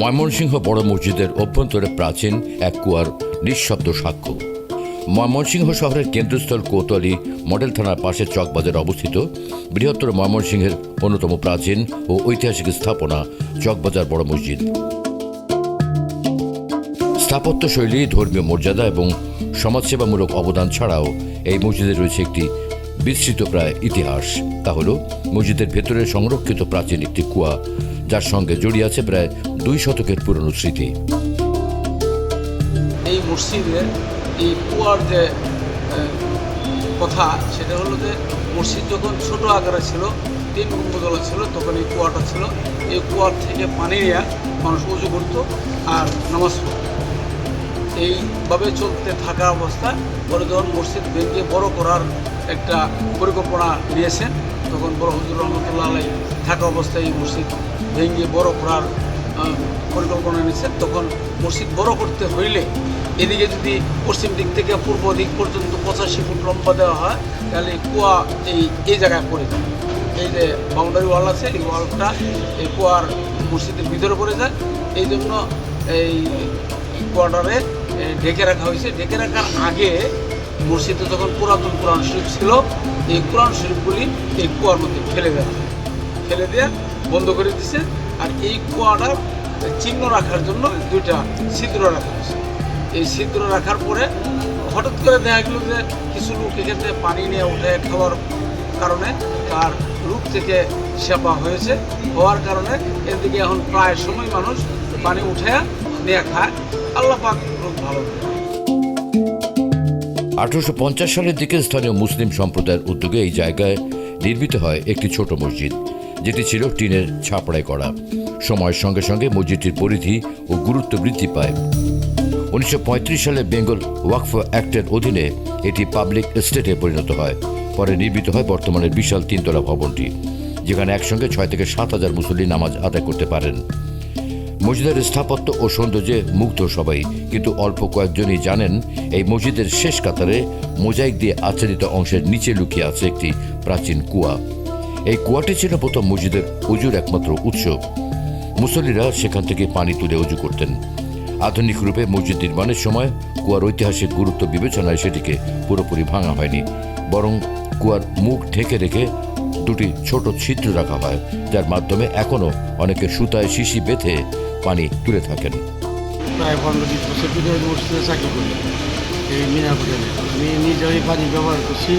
ময়মনসিংহ বড় মসজিদের অভ্যন্তরে প্রাচীন এক কুয়ার নিঃশব্দ সাক্ষ্য। ময়মনসিংহ শহরের কেন্দ্রস্থল কোতোয়ালি মডেল থানার পাশে চকবাজারে অবস্থিত। বৃহত্তর ময়মনসিংহের অন্যতম প্রাচীন ও ঐতিহাসিক স্থাপনা চকবাজার বড় মসজিদ। স্থাপত্য শৈলী, ধর্মীয় মর্যাদা এবং সমাজসেবামূলক অবদান ছাড়াও এই মসজিদে রয়েছে একটি বিস্তৃত প্রায় ইতিহাস। তা হল মসজিদের ভেতরে সংরক্ষিত প্রাচীন একটি কুয়া যার সঙ্গে জড়িয়ে আছে প্রায় দুই শতকের পুরনো স্মৃতি। এই মসজিদের এই কুয়ার যে কথা, সেটা হলো যে মসজিদ যখন ছোট আকারে ছিল, তিন গম্বুদলা ছিল, তখন এই কুয়াটা ছিল। এই কুয়ার থেকে পানি নিয়ে মানুষ উঁচু করতো আর নামাজ পড়তো। এইভাবে চলতে থাকা অবস্থা পরে যখন মসজিদ ভেঙে বড় করার একটা পরিকল্পনা নিয়েছেন তখন বড় হুজুর রহমতুল্লাহ আলাই থাকা অবস্থায় এই মসজিদ ভেঙে বড় করার পরিকল্পনা নিয়েছেন তখন মসজিদ বড় করতে হইলে এদিকে যদি পশ্চিম দিক থেকে পূর্ব দিক পর্যন্ত পঁচাশি ফুট লম্বা দেওয়া হয়, তাহলে কুয়া এই এই জায়গায় পড়ে যায়। এই যে বাউন্ডারি ওয়াল আছে, এই ওয়ালটা এই কুয়ার মসজিদের ভিতরে পড়ে যায়। এই জন্য এই কোয়ার্টারে ঢেকে রাখা হয়েছে। ঢেকে রাখার আগে মসজিদে যখন পুরাতন কোরআন শরীফ ছিল। এই কোরআন শরীফগুলি এই কুয়ার মধ্যে ফেলে দেওয়া ফেলে দেওয়া বন্ধ করে দিছে। আর এই কুয়াটার চিহ্ন রাখার জন্য দুইটা ছিদ্র রাখা হয়েছে। এই ছিদ্র রাখার পরে হঠাৎ করে দেখা গেল যে কিছু লোক এক্ষেত্রে পানি নিয়ে উঠে খাওয়ার কারণে তার রূপ থেকে সেবা হয়েছে। হওয়ার কারণে এর এদিকে এখন প্রায় সময় মানুষ পানি উঠে নিয়ে খায়। আল্লাহ পাক খুব ভালো। আঠারোশো পঞ্চাশ সালের দিকে স্থানীয় মুসলিম সম্প্রদায়ের উদ্যোগে এই জায়গায় নির্মিত হয় একটি ছোট মসজিদ, যেটি ছিল টিনের ছাপড়ায় করা। সময়ের সঙ্গে সঙ্গে মসজিদটির পরিধি ও গুরুত্ব বৃদ্ধি পায়। উনিশশো পঁয়ত্রিশ সালে বেঙ্গল ওয়াকফ অ্যাক্টের অধীনে এটি পাবলিক এস্টেটে পরিণত হয়। পরে নির্মিত হয় বর্তমানের বিশাল তিনতলা ভবনটি, যেখানে একসঙ্গে ছয় থেকে সাত হাজার মুসল্লি নামাজ আদায় করতে পারেন। মসজিদের স্থাপত্য ও সৌন্দর্যে মুগ্ধ সবাই। কিন্তু অল্প কয়েকজনই জানেন, এই মসজিদের শেষ কাতারে মোজাইক দিয়ে আচ্ছাদিত অংশের নিচে লুকিয়ে আছে একটি প্রাচীন কুয়া। এই কুয়াটি ছিল প্রথম মসজিদের উজুর একমাত্র উৎস। মুসল্লিরা সেখান থেকে পানি তুলে উজু করতেন। আধুনিক রূপে মসজিদ নির্মাণের সময় কুয়ার ঐতিহাসিক গুরুত্ব বিবেচনায় সেটিকে পুরোপুরি ভাঙা হয়নি, বরং কুয়ার মুখ ঢেকে রেখে দুটি ছোট ছিদ্র রাখা হয়, যার মাধ্যমে এখনও অনেকে সুতায় শিশি বেঁধে পানি তুলে থাকেন। প্রায় পনেরো বিশ বছর ধরে মসজিদে চাকরি করি। এই হোটেলে আমি নিজে ওই পানি ব্যবহার করছি।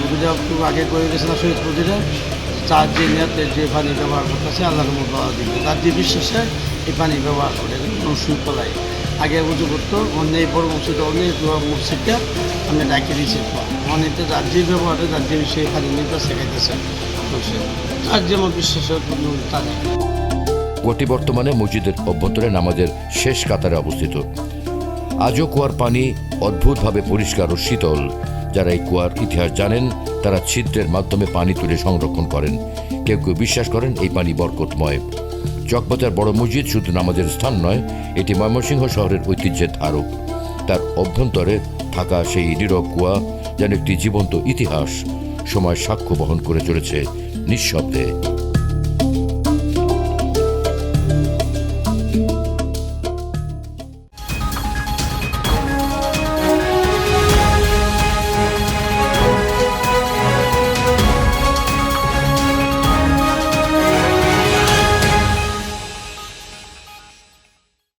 মুখে একটু আগে করে গেছিলাম শহীদ মন্দিরে। চার যে নেতে যে পানি ব্যবহার করতেছে, আল্লাহর মতো দিবে তার যে বিশ্বাসে এই পানি ব্যবহার করে কোনো সুফলাই আগে উঁচু করতো, অন্য বড় মসজিদ অনেক মসজিদটা আমি ডাকি দিয়েছি। অনেকটা যে ব্যবহারে, যার যে সেই পানি নিতে শেখাইতেছে বিশ্বাসের কুয়াটি বর্তমানে মসজিদের অভ্যন্তরে নামাজের শেষ কাতারে অবস্থিত। আজও কুয়ার পানি অদ্ভুতভাবে পরিষ্কার ও শীতল। যারা এই কুয়ার ইতিহাস জানেন, তারা ছিদ্রের মাধ্যমে পানি তুলে সংরক্ষণ করেন। কেউ কেউ বিশ্বাস করেন এই পানি বরকতময়। চকবাজার বড় মসজিদ শুধু নামাজের স্থান নয়, এটি ময়মনসিংহ শহরের ঐতিহ্যের ধারক। তার অভ্যন্তরে থাকা সেই নীরব কুয়া যেন একটি জীবন্ত ইতিহাস, সময় সাক্ষ্য বহন করে চলেছে নিঃশব্দে।